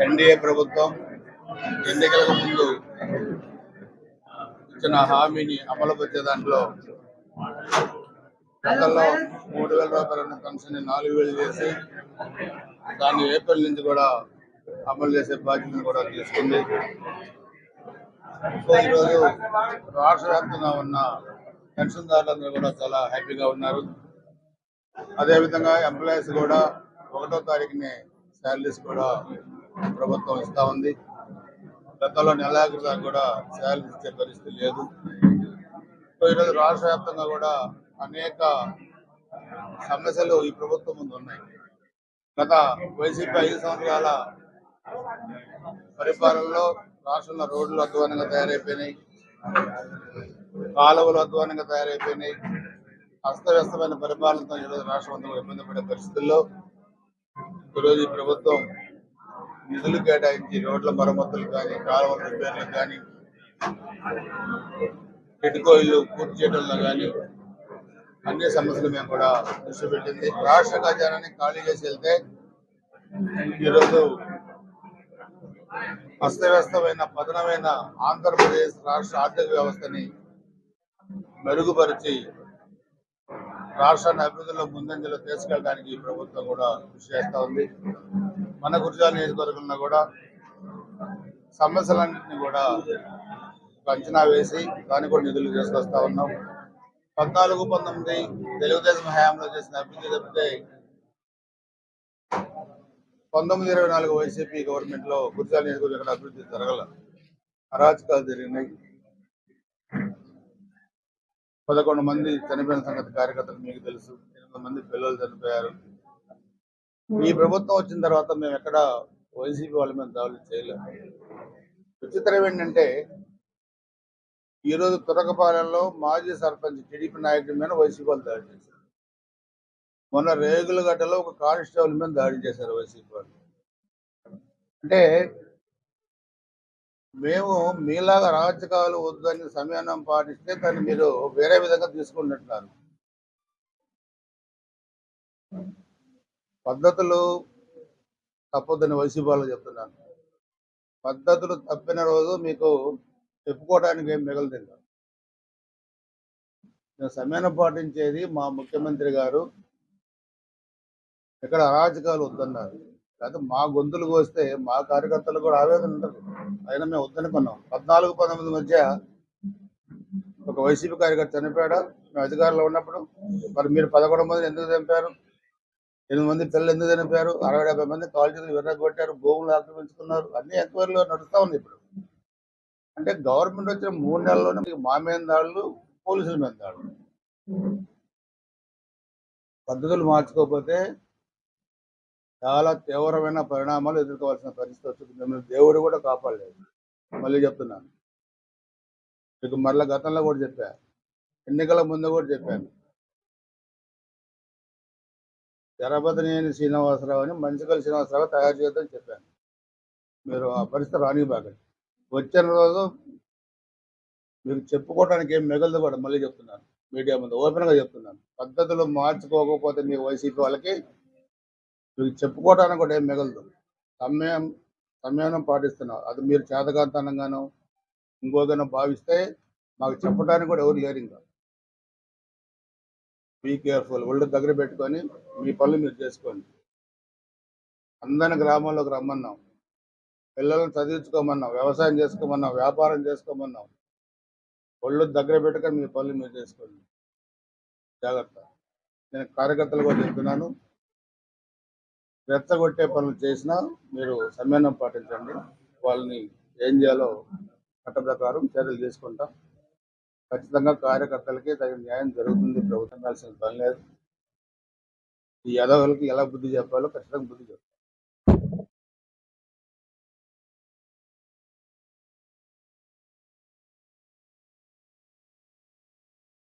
NDA ప్రభుత్వం ఎన్నికలకు ముందు ఇచ్చిన హామీని అమలుపరిచే దాంట్లో గతంలో మూడు వేల రూపాయల పెన్షన్ నాలుగు వేలు చేసి దాన్ని ఏప్రిల్ నుంచి కూడా అమలు చేసే బాధ్యతను కూడా తీసుకుంది. సో ఈరోజు రాష్ట్ర వ్యాప్తంగా ఉన్న పెన్షన్దారులందరూ కూడా చాలా హ్యాపీగా ఉన్నారు. అదేవిధంగా ఎంప్లాయీస్ కూడా ఒకటో తారీఖునే శాలరీస్ కూడా ప్రభుత్వం ఇస్తా ఉంది. గతంలో నెలాఖరు కూడా శాలరీ ఇచ్చే పరిస్థితి లేదు. సో ఈరోజు రాష్ట్ర వ్యాప్తంగా కూడా అనేక సమస్యలు ఈ ప్రభుత్వం ముందు ఉన్నాయి. గత వైసీపీ ఐదు సంవత్సరాల పరిపాలనలో రాష్ట్రంలో రోడ్లు అధ్వానంగా తయారైపోయినాయి. కాలువలు అధ్వానంగా తయారైపోయినాయి. అస్తవ్యస్తమైన పరిపాలనతో ఈరోజు రాష్ట్రం ఇబ్బంది పడే పరిస్థితుల్లో ఈరోజు ఈ ప్రభుత్వం నిధులు కేటాయించి రోడ్ల మరమ్మతులు కానీ కాలువల రిపేర్లు కానీ టిడ్కో ఇల్లు పూర్తి చేయడంలో కానీ అన్ని సమస్యలు మేము కూడా దృష్టి పెట్టింది. రాష్ట్ర ఖజానాన్ని ఖాళీ చేసి వెళ్తే ఈరోజు అస్తవ్యస్తమైన పతనమైన ఆంధ్రప్రదేశ్ రాష్ట్ర ఆర్థిక వ్యవస్థని మెరుగుపరిచి రాష్ట్రాన్ని అభివృద్ధిలో ముందంజలో తీసుకెళ్ళడానికి ఈ ప్రభుత్వం కూడా కృషి చేస్తూ ఉంది. మన గురిజాల నియోజకవర్గంలో కూడా సమస్యలన్నింటినీ కూడా అంచనా వేసి దాన్ని కూడా నిధులు తీసుకొస్తా ఉన్నాం. పద్నాలుగు పంతొమ్మిది తెలుగుదేశం హయాంలో చేసిన అభివృద్ధి తప్పితే పంతొమ్మిది ఇరవై నాలుగు వైసీపీ గవర్నమెంట్లో గురిజాల నియోజకవర్గం అభివృద్ధి జరగల అరాచకాలు జరిగినాయి. పదకొండు మంది చనిపోయిన సంగతి కార్యకర్తలు మీకు తెలుసు. ఎనిమిది మంది పిల్లలు చనిపోయారు. ఈ ప్రభుత్వం వచ్చిన తర్వాత మేము ఎక్కడ వైసీపీ వాళ్ళ మీద దాడులు చేయలేము విచిత్రం ఏంటంటే ఈరోజు తురకపాలెంలో మాజీ సర్పంచ్ టీడీపీ నాయకుడి మీద వైసీపీ వాళ్ళు దాడి చేశారు. మొన్న రేగులగడ్డలో ఒక కానిస్టేబుల్ మీద దాడి చేశారు వైసీపీ వాళ్ళు. అంటే మేము మీలాగా రాజకీయాలు వద్దని సమయానం పాటిస్తే దాన్ని మీరు వేరే విధంగా తీసుకుంటున్నారు. పద్ధతులు తప్పొద్దని వైసీపీ వాళ్ళు చెప్తున్నాను పద్ధతులు తప్పిన రోజు మీకు చెప్పుకోవడానికి ఏం మిగలదు ఇంకా మేము సమయాన్ని పాటించేది మా ముఖ్యమంత్రి గారు. ఇక్కడ అరాచకాలు వద్దన్నారు. లేకపోతే మా గొంతులు కోస్తే మా కార్యకర్తలు కూడా ఆవేదన ఉండదు అయినా మేము వద్దనుకున్నాం. పద్నాలుగు పంతొమ్మిది మధ్య ఒక వైసీపీ కార్యకర్త చనిపోయాడు? మేము అధికారంలో ఉన్నప్పుడు. మరి మీరు పదకొండు మంది ఎందుకు చంపారు? ఎనిమిది మంది పిల్లలు ఎందుకు చనిపోయారు? అరవై డెబ్బై మంది కాల్ చేతులు విర్రగొట్టారు భూములు ఆక్రమించుకున్నారు అన్ని ఎంక్వైరీలో నడుస్తా ఉంది ఇప్పుడు. అంటే గవర్నమెంట్ వచ్చిన మూడు నెలల్లోనే మీకు మా దాడులు పోలీసుల మీద దాడులు పద్ధతులు మార్చుకోకపోతే చాలా తీవ్రమైన పరిణామాలు ఎదుర్కోవాల్సిన పరిస్థితి వచ్చింది మిమ్మల్ని దేవుడు కూడా కాపాడలేదు. మళ్ళీ చెప్తున్నాను. మీకు మరలా గతంలో కూడా చెప్పా. ఎన్నికల ముందు కూడా చెప్పాను. జరపతినేని శ్రీనివాసరావు అని మంచికల్ శ్రీనివాసరావు తయారు చేద్దని చెప్పాను. మీరు ఆ పరిస్థితి రానివ్వకండి వచ్చిన రోజు మీకు చెప్పుకోవడానికి ఏం మిగలదు కూడా మళ్ళీ చెప్తున్నాను. మీడియా ముందు ఓపెన్గా చెప్తున్నాను. పద్ధతులు మార్చుకోకపోతే మీ వైసీపీ వాళ్ళకి మీకు చెప్పుకోవడానికి కూడా ఏం మిగలదు. సమయం సమయం పాటిస్తున్నారు అది మీరు చేతకాంతనంగానో ఇంకోగానో భావిస్తే మాకు చెప్పడానికి కూడా ఎవరు లేరు ఇంకా. బీ కేర్ఫుల్ ఒళ్ళు దగ్గర పెట్టుకొని మీ పనులు మీరు చేసుకోండి. అందరిని గ్రామంలోకి రమ్మన్నాం. పిల్లల్ని చదివించుకోమన్నాం. వ్యవసాయం చేసుకోమన్నాం. వ్యాపారం చేసుకోమన్నాం. ఒళ్ళు దగ్గర పెట్టుకొని మీ పనులు మీరు చేసుకోండి. జాగ్రత్త. నేను కార్యకర్తలు కూడా చెప్తున్నాను. రెచ్చగొట్టే పనులు చేసినా మీరు సమ్మేళనం పాటించండి. వాళ్ళని ఏం చేయాలో చట్ట ప్రకారం చర్యలు తీసుకుంటాం. ఖచ్చితంగా కార్యకర్తలకి తగిన న్యాయం జరుగుతుంది. ప్రభుత్వం కావాల్సిన పని లేదు. ఈ యాదవులకి ఎలా బుద్ధి చెప్పాలో ఖచ్చితంగా బుద్ధి చెప్పాలి.